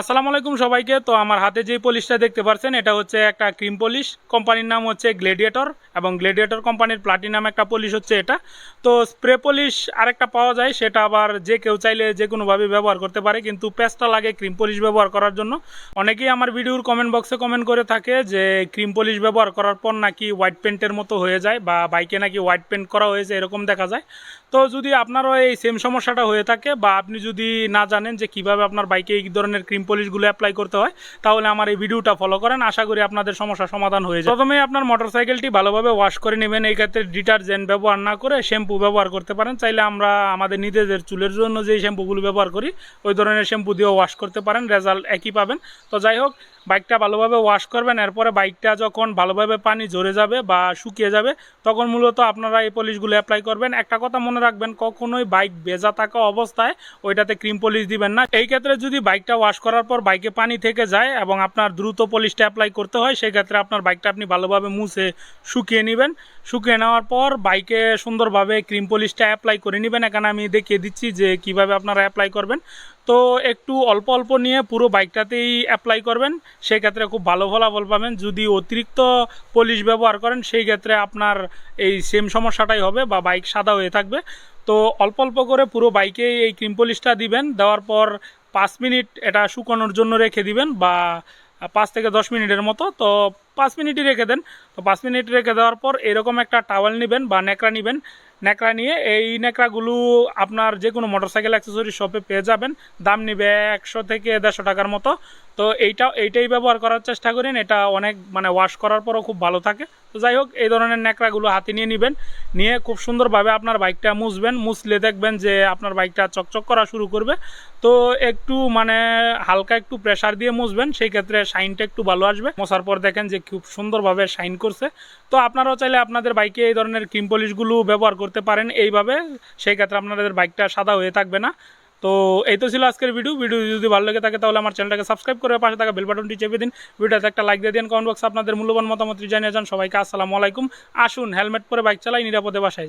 আসসালামু আলাইকুম সবাইকে। তো আমার হাতে যে পলিশটা দেখতে পাচ্ছেন, এটা হচ্ছে একটা ক্রিম পলিশ কোম্পানির নাম হচ্ছে গ্লেডিয়েটর এবং গ্লেডিয়েটর কোম্পানির প্লাটিনাম একটা পলিশ হচ্ছে এটা। তো স্প্রে পলিশ আরেকটা পাওয়া যায়, সেটা আবার যে কেউ চাইলে যে কোনোভাবে ব্যবহার করতে পারে, কিন্তু পেস্টটা লাগে ক্রিম পলিশ ব্যবহার করার জন্য। অনেকেই আমার ভিডিওর কমেন্ট বক্সে কমেন্ট করে থাকে যে, ক্রিম পলিশ ব্যবহার করার পর নাকি হোয়াইট পেন্টের মতো হয়ে যায় বা বাইকে নাকি হোয়াইট পেন্ট করা হয়েছে, এরকম দেখা যায়। তো যদি আপনারও এই সেম সমস্যাটা হয়ে থাকে বা আপনি যদি না জানেন যে কীভাবে আপনার বাইকে এই ধরনের ক্রিম পলিশগুলো অ্যাপ্লাই করতে হয়, তাহলে আমার এই ভিডিওটা ফলো করেন। আশা করি আপনাদের সমস্যা সমাধান হয়ে যায় প্রথমে আপনার মোটরসাইকেলটি ভালোভাবে ওয়াশ করে নেবেন। এই ক্ষেত্রে ডিটারজেন্ট ব্যবহার না করে শ্যাম্পু ব্যবহার করতে পারেন। চাইলে আমরা আমাদের নিজেদের চুলের জন্য যেই শ্যাম্পুগুলো ব্যবহার করি, ওই ধরনের শ্যাম্পু দিয়েও ওয়াশ করতে পারেন। রেজাল্ট একই পাবেন। তো যাই হোক বাইকটা ভালোভাবে ওয়াশ করবেন, এরপরে বাইকটা যখন ভালোভাবে পানি ঝরে যাবে বা শুকিয়ে যাবে, তখন মূলত আপনারা এই পলিশগুলো অ্যাপ্লাই করবেন। একটা কথা মনে রাখবেন, কখনোই বাইক ভেজা থাকা অবস্থায় ওইটাতে ক্রিম পলিশ দিবেন না। এই ক্ষেত্রে যদি বাইকটা ওয়াশ করার পর বাইকে পানি থেকে যায় এবং আপনার দ্রুত পলিশটা অ্যাপ্লাই করতে হয়, সেই ক্ষেত্রে আপনার বাইকটা আপনি ভালোভাবে মুছে শুকিয়ে নেবেন। শুকিয়ে নেওয়ার পর বাইকে সুন্দরভাবে ক্রিম পলিশটা অ্যাপ্লাই করে নেবেন। এখানে আমি দেখিয়ে দিচ্ছি যে কীভাবে আপনারা অ্যাপ্লাই করবেন। তো একটু অল্প অল্প নিয়ে পুরো বাইকটাতেই অ্যাপ্লাই করবেন। সেই ক্ষেত্রে খুব ভালো ফলাফল পাবেন। যদি অতিরিক্ত পলিশ ব্যবহার করেন, সেই ক্ষেত্রে আপনার এই সেম সমস্যাটাই হবে বা বাইক সাদা হয়ে থাকবে। তো অল্প অল্প করে পুরো বাইকে এই ক্রিম পলিশটা দিবেন। দেওয়ার পর পাঁচ মিনিট এটা শুকানোর জন্য রেখে দিবেন বা পাঁচ থেকে দশ মিনিটের মতো। তো পাঁচ মিনিটই রেখে দেন। তো পাঁচ মিনিট রেখে দেওয়ার পর এরকম একটা টাওয়াল নেবেন বা ন্যাকড়া নেবেন। ন্যাকড়া নিয়ে এই ন্যাকড়াগুলো আপনার যে কোনো মোটরসাইকেল অ্যাক্সেসরি শপে পেয়ে যাবেন। দাম নিবে একশো থেকে দেড়শো টাকার মতো। তো এইটা, এইটাই ব্যবহার করার চেষ্টা করেন। এটা অনেক মানে ওয়াশ করার পরও খুব ভালো থাকে। যাই হোক, এই ধরনের ন্যাকড়াগুলো হাতে নিয়ে নেবেন। নিয়ে খুব সুন্দরভাবে আপনার বাইকটা মুছবেন, মুছলে দেখবেন যে আপনার বাইকটা চকচক করা শুরু করবে। তো একটু মানে হালকা একটু প্রেশার দিয়ে মুছবেন, সেই ক্ষেত্রে শাইনটা একটু ভালো আসবে। মশার পর দেখেন যে খুব সুন্দরভাবে শাইন করছে। তো আপনারাও চাইলে আপনাদের বাইকে এই ধরনের ক্রিম পলিশগুলো ব্যবহার করতে পারেন। এইভাবে সেই ক্ষেত্রে আপনাদের বাইকটা সাদা হয়ে থাকবে না। তো এই তো ছিল আজকের ভিডিও ভিডিও যদি ভালো লাগে থাকে তাহলে আমার চ্যানেলটাকে সাবস্ক্রাইব করে পাশে থাকা বেল বাটনটি চেপে দিন। ভিডিওতে একটা লাইক দিয়ে দিন। কমেন্ট বক্সে আপনাদের মূল্যবান মতামত জানিয়ে যান। সবাইকে আসসালামু আলাইকুম। আসুন হেলমেট পরে বাইক চালাই, নিরাপদে বাসায়।